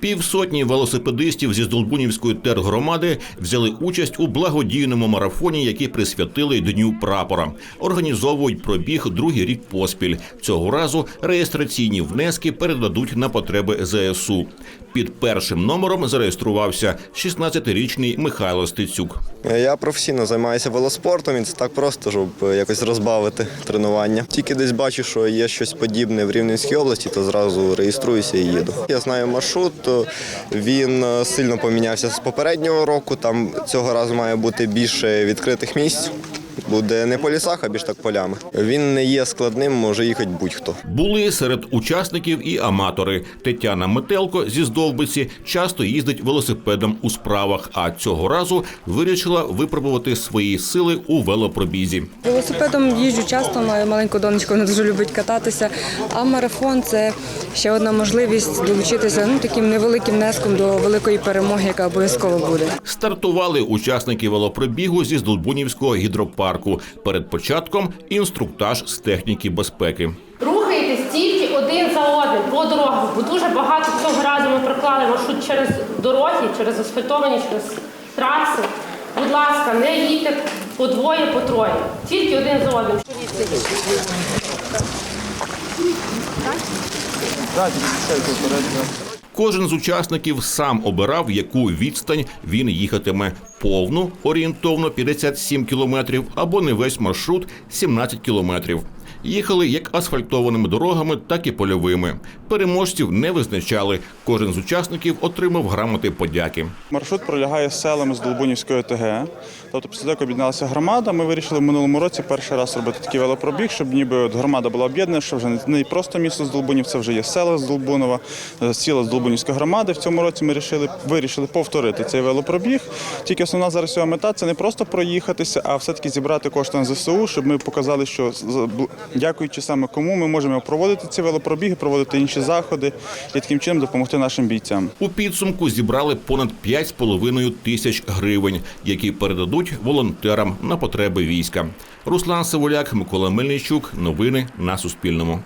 Півсотні велосипедистів зі Здолбунівської тергромади взяли участь у благодійному марафоні, який присвятили Дню прапора. Організовують пробіг другий рік поспіль. Цього разу реєстраційні внески передадуть на потреби ЗСУ. Під першим номером зареєструвався 16-річний Михайло Стецюк. Я професійно займаюся велоспортом, і це так просто, щоб якось розбавити тренування. Тільки десь бачу, що є щось подібне в Рівненській області, то зразу реєструюся і їду. Я знаю маршрут, він е, сильно помінявся з попереднього року. Там цього разу має бути більше відкритих місць. Буде не по лісах, а більш так полями. Він не є складним, може їхати будь-хто. Були серед учасників і аматори. Тетяна Метелко зі Здовбиці часто їздить велосипедом у справах, а цього разу вирішила випробувати свої сили у велопробізі. Велосипедом їжджу часто, маю маленьку донечку, вона дуже любить кататися. А марафон це ще одна можливість долучитися ну, таким невеликим внеском до великої перемоги, яка обов'язково буде. Стартували учасники велопробігу зі Здолбунівського гідропарку. Перед початком інструктаж з техніки безпеки. Рухайтесь тільки один за одним по дорогах, бо дуже багато цього разу ми проклали маршрут через дороги, через асфальтовані, через траси. Будь ласка, не їдьте по двоє, по троє. Тільки один за одним. Кожен з учасників сам обирав, яку відстань він їхатиме повну орієнтовно 57 кілометрів або не весь маршрут 17 кілометрів. Їхали як асфальтованими дорогами, так і польовими. Переможців не визначали. Кожен з учасників отримав грамоти подяки. Маршрут пролягає селами з Долбунівської ОТГ. Тобто після того, як об'єдналася громада, ми вирішили в минулому році перший раз робити такий велопробіг, щоб ніби от громада була об'єднана, що вже не просто місто з Долбунів, це вже є села з Долбунова, е, ціла з Долбунівської громади. В цьому році ми вирішили, вирішили повторити цей велопробіг. Тільки основна зараз його мета це не просто проїхатися, а все-таки зібрати кошти на ЗСУ, щоб ми показали, що дякуючи саме кому ми можемо проводити ці велопробіги, проводити інші заходи і таким чином допомогти нашим бійцям. У підсумку зібрали понад 5,5 тисяч гривень, які передадуть волонтерам на потреби війська. Руслан Сиволяк, Микола Мельничук. Новини на Суспільному.